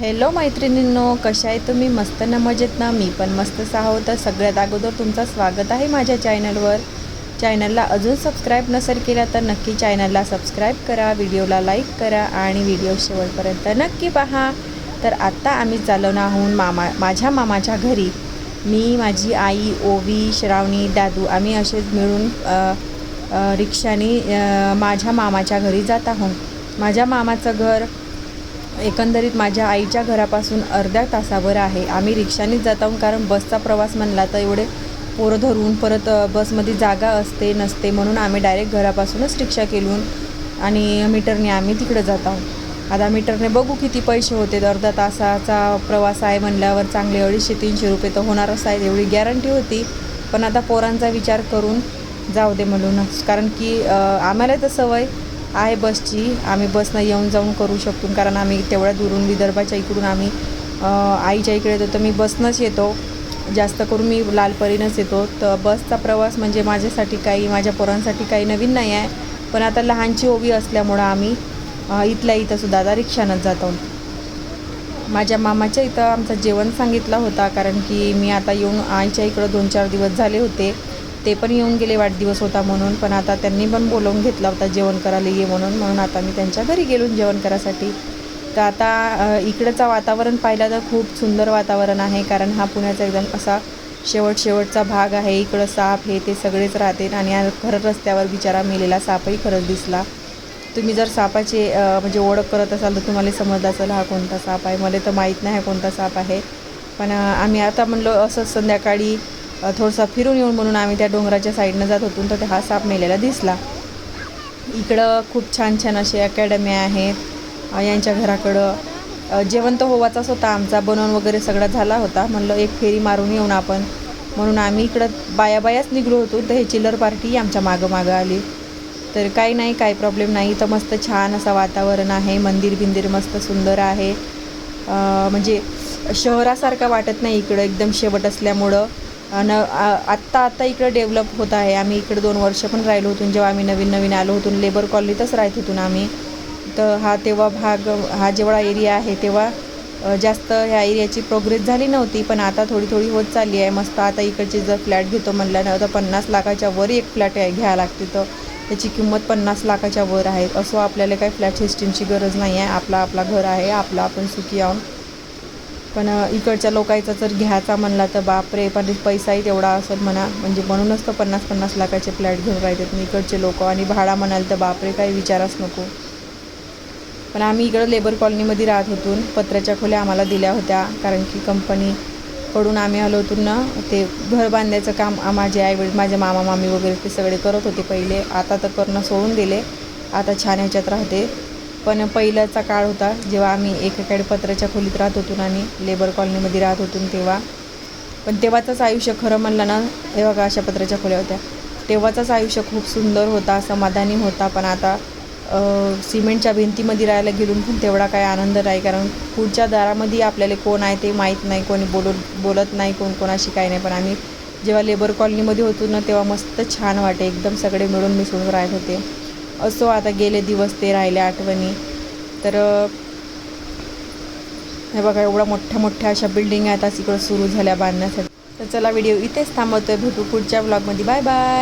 Hello मैत्रिणींनो कशा आहे तुम्ही? मस्त ना मजेत ना? मी पण मस्तच आहो तर सगळ्यात अगोदर तुमचं स्वागत आहे माझ्या चॅनलवर चॅनलला अजून सबस्क्राईब नसेल केला तर नक्की चॅनलला सबस्क्राईब करा व्हिडिओला लाईक करा आणि व्हिडिओ शेवटपर्यंत नक्की पहा. तर आत्ता आम्ही चालवणार आहोत मामा माझ्या मामाच्या घरी. मी माझी आई ओवी श्रावणी दादू आम्ही असेच मिळून रिक्षाने माझ्या मामाच्या घरी जात आहोत. माझ्या मामाचं घर एकंदरीत माझ्या आईच्या घरापासून अर्ध्या तासावर आहे. आम्ही रिक्षानेच जात आहोत कारण बसचा प्रवास म्हणला तर एवढे पोरं धरून परत बसमध्ये जागा असते नसते म्हणून आम्ही डायरेक्ट घरापासूनच रिक्षा केलून आणि मीटरने आम्ही तिकडे जात आहोत. आता मीटरने बघू किती पैसे होते. अर्धा तासाचा प्रवास आहे म्हणल्यावर चांगले अडीचशे तीनशे रुपये तर होणारच आहेत एवढी गॅरंटी होती. पण आता पोरांचा विचार करून जाऊ दे म्हणूनच. कारण की आम्हाला तर सवय आहे बसची. आम्ही बसनं येऊन जाऊन करू शकतो कारण आम्ही तेवढ्या दुरून विदर्भाच्या इकडून आम्ही आईच्या इकडे येतो तर मी बसनंच येतो. जास्त करून मी लालपरीनंच येतो. तर बसचा प्रवास म्हणजे माझ्यासाठी काही माझ्या पोरांसाठी काही नवीन नाही आहे. पण आता लहानची ओवी असल्यामुळं आम्ही इथल्या इथं सुद्धा आता रिक्षानंच जातो. माझ्या मामाच्या इथं आमचं जेवण सांगितला होता कारण की मी आता येऊन आईच्या इकडं दोन चार दिवस झाले होते. ते पण येऊन गेले वाढदिवस होता म्हणून. पण आता त्यांनी पण बोलवून घेतला होता जेवण करायला ये म्हणून. म्हणून आता मी त्यांच्या घरी गेलो जेवण करायसाठी. तर आता अ, इकडचं वातावरण पाहिलं तर खूप सुंदर वातावरण आहे. कारण हा पुण्याचा एकदम असा शेवट शेवटचा भाग आहे. इकडं साप हे ते सगळेच राहते. आणि खरं रस्त्यावर बिचारा मेलेला सापही खरंच दिसला. तुम्ही जर सापाची म्हणजे ओळख करत असाल तर तुम्हाला समजलं असेल हा कोणता साप आहे. मला तर माहीत नाही हा कोणता साप आहे. पण आम्ही आता म्हणलो असंच संध्याकाळी थोडंसं फिरून येऊन म्हणून आम्ही त्या डोंगराच्या साईडनं जात होतो तर हा साप मेलेला दिसला. इकडं खूप छान छान असे अकॅडम्या आहेत. यांच्या घराकडं जेवण तर होवाचाच होता आमचा बनवून वगैरे सगळा झाला होता. म्हणलं एक फेरी मारून येऊन आपण. म्हणून आम्ही इकडं बाया बायाच निघलो होतो. तर हे चिल्लर पार्टी आमच्या मागं मागं आली. तर काही नाही काही प्रॉब्लेम नाही. तर मस्त छान असं वातावरण आहे. मंदिर बिंदिर मस्त सुंदर आहे. म्हणजे शहरासारखं वाटत नाही इकडं. एकदम शेवट असल्यामुळं. आणि आत्ता आत्ता इकडं डेव्हलप होत आहे. आम्ही इकडं दोन वर्ष पण राहिलो होतो. जेव्हा आम्ही नवीन नवीन आलो होतो लेबर कॉलनीतच राहत होतो आम्ही तर हा तेव्हा भाग हा जेवढा एरिया आहे तेव्हा जास्त ह्या एरियाची प्रोग्रेस झाली नव्हती. पण आता थोडी थोडी होत चालली आहे. मस्त आता इकडचे जर फ्लॅट घेतो म्हणलं ना तर पन्नास लाखाच्या वर एक फ्लॅट आहे घ्यावं लागते. तर त्याची किंमत पन्नास लाखाच्या वर आहे. असं आपल्याला काही फ्लॅट सिस्टीमची गरज नाही आहे. आपला आपला घर आहे. आपला आपण सुखी आहोत. पण इकडच्या लोकांचा जर घ्यायचा म्हणला तर बापरे पण पैसाही तेवढा असेल म्हणा. म्हणजे म्हणूनच तर पन्नास पन्नास लाखाचे फ्लॅट घेऊन राहतात इकडचे लोक. आणि भाडा म्हणाल तर बापरे काही विचारच नको. पण आम्ही इकडं लेबर कॉलनीमध्ये राहत होतो. पत्र्याच्या खोल्या आम्हाला दिल्या होत्या. कारण की कंपनीकडून आम्ही आलो होतो ना ते घर बांधायचं काम माझे आईवडील माझे मामा मामी वगैरे ते सगळे करत होते पहिले. आता तर करणं सोडून दिले. आता छान ह्याच्यात राहते. पण पहिल्याचा काळ होता जेव्हा आम्ही एकेकाळी पत्राच्या खोलीत राहत होतो आणि लेबर कॉलनीमध्ये राहत होतो तेव्हा. पण तेव्हाचंच आयुष्य खरं म्हणलं ना तेव्हा का अशा पत्राच्या खोल्या होत्या. तेव्हाचंच आयुष्य खूप सुंदर होता समाधानी होता पण आता सिमेंटच्या भिंतीमध्ये राहायला गेलून पण तेवढा काय आनंद नाही कारण पुढच्या दारामध्ये आपल्याला कोण आहे ते माहीत नाही कोणी बोलत बोलत नाही कोण कोणाशी काही नाही. पण आम्ही जेव्हा लेबर कॉलनीमध्ये होतो ना तेव्हा मस्त छान वाटे एकदम सगळे मिळून मिसळून राहत होते. असो आता गेले दिवस ते राहिले आठवणी. तर हे बघा एवढ्या मोठ्या मोठ्या अशा बिल्डिंग आहेत आज इकडं सुरू झाल्या बांधण्यासाठी. तर चला व्हिडिओ इथेच थांबवतोय. भेटू पुढच्या ब्लॉगमध्ये बाय बाय